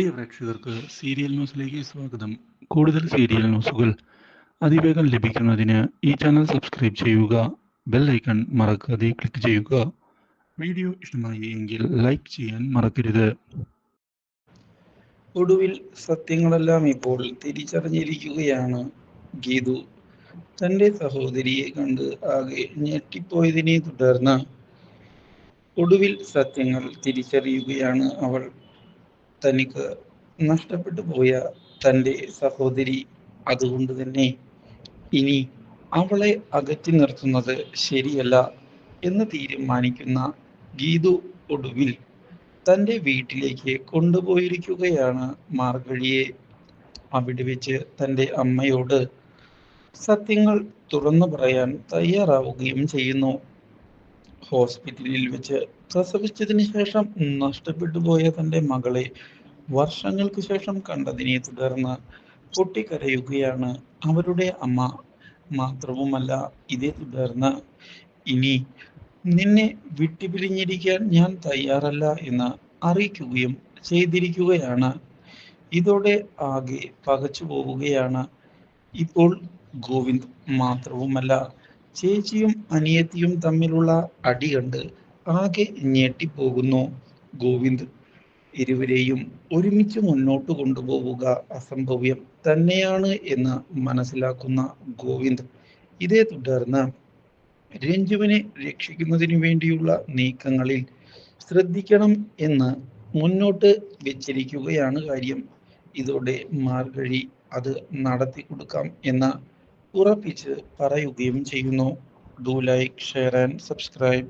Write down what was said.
പ്രിയ പ്രേക്ഷകർക്ക് സീരിയൽ ന്യൂസിലേക്ക് സ്വാഗതം. കൂടുതൽ സീരിയൽ ന്യൂസുകൾ അതിവേഗം ലഭിക്കുന്നതിന് ഈ ചാനൽ സബ്സ്ക്രൈബ് ചെയ്യുക ബെൽ ഐക്കൺ മറക്കാതെ ക്ലിക്ക് ചെയ്യുക. വീഡിയോ ഇഷ്ടമായി എങ്കിൽ ലൈക്ക് ചെയ്യാൻ മറക്കരുത്. ഒടുവിൽ സത്യങ്ങളെല്ലാം ഇപ്പോൾ തിരിച്ചറിഞ്ഞിരിക്കുകയാണ് ഗീതു. തന്റെ സഹോദരിയെ കണ്ട് ആകെ ഞെട്ടിപ്പോയതിനെ തുടർന്ന് ഒടുവിൽ സത്യങ്ങൾ തിരിച്ചറിയുകയാണ് അവൾ. തനിക്ക് നഷ്ടപ്പെട്ടു പോയ തന്റെ സഹോദരി അതുകൊണ്ട് തന്നെ ഇനി അവളെ അകറ്റി നിർത്തുന്നത് ശരിയല്ല എന്ന് തീരുമാനിക്കുന്ന ഗീതു ഒടുവിൽ തന്റെ വീട്ടിലേക്ക് കൊണ്ടുപോയിരിക്കുകയാണ് മാർഗഴിയെ. അവിടെ വെച്ച് തന്റെ അമ്മയോട് സത്യങ്ങൾ തുറന്നു പറയാൻ തയ്യാറാവുകയും ചെയ്യുന്നു. ഹോസ്പിറ്റലിൽ വെച്ച് പ്രസവിച്ചതിന് ശേഷം നഷ്ടപ്പെട്ടു പോയ തന്റെ മകളെ വർഷങ്ങൾക്ക് ശേഷം കണ്ടതിനെ തുടർന്ന് പൊട്ടിക്കരയുകയാണ് അവരുടെ അമ്മ. മാത്രവുമല്ല ഇതേ തുടർന്ന് ഇനി നിന്നെ വിട്ടുപിരിഞ്ഞിരിക്കാൻ ഞാൻ തയ്യാറല്ല എന്ന് അറിയിക്കുകയും ചെയ്തിരിക്കുകയാണ്. ഇതോടെ ആകെ പകച്ചു പോവുകയാണ് ഇപ്പോൾ ഗോവിന്ദ്. മാത്രവുമല്ല ചേച്ചിയും അനിയത്തിയും തമ്മിലുള്ള അടി കണ്ട് ആകെ ഞെട്ടിപ്പോകുന്നു ഗോവിന്ദ്. ഇരുവരെയും ഒരുമിച്ച് മുന്നോട്ട് കൊണ്ടുപോവുക അസംഭവ്യം തന്നെയാണ് എന്ന് മനസ്സിലാക്കുന്ന ഗോവിന്ദ്. ഇതേ തുടർന്ന് രഞ്ജുവിനെ രക്ഷിക്കുന്നതിന് വേണ്ടിയുള്ള നീക്കങ്ങളിൽ ശ്രദ്ധിക്കണം എന്ന് മുന്നോട്ട് വെച്ചിരിക്കുകയാണ് കാര്യം. ഇതോടെ മാർഗഴി അത് നടത്തി കൊടുക്കാം എന്ന് ഉറപ്പിച്ച് പറയുകയും ചെയ്യുന്നു. Do like share and subscribe